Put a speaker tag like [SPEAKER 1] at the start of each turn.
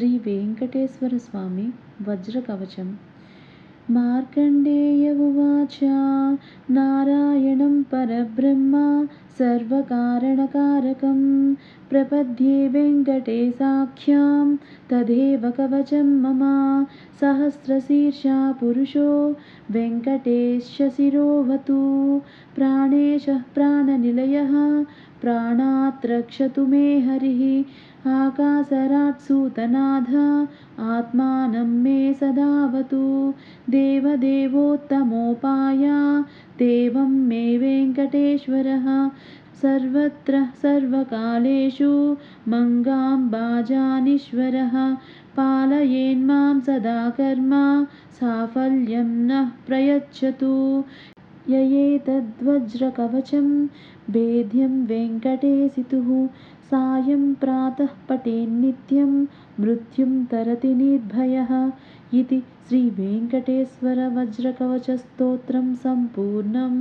[SPEAKER 1] श्रीवेङ्कटेश्वरस्वामी वज्रकवचम् मार्कण्डेय उवाच नारायणं परब्रह्म सर्वकारणकारकं प्रपद्ये वेङ्कटेशाख्यां तदेव कवचं मम सहस्रशीर्षा पुरुषो वेङ्कटेशशिरोवतु प्राणेशः प्राणनिलयः प्राणात् रक्षतु मे हरिः आकाशराट्सूतनाथ आत्मानं मे सदावतु। देवदेवोत्तमोपाया देवं मे वेङ्कटेश्वरः। सर्वत्र सर्वकालेषु मङ्गाम्बाजानीश्वरः। पालयेन्मां सदा कर्म साफल्यं नः प्रयच्छतु ययेतद्वज्रकवचं भेद्यं वेङ्कटेशितुः सायं प्रातः पठेन्नित्यं मृत्युं तरति निर्भयः इति श्रीवेङ्कटेश्वरवज्रकवचस्तोत्रं सम्पूर्णम्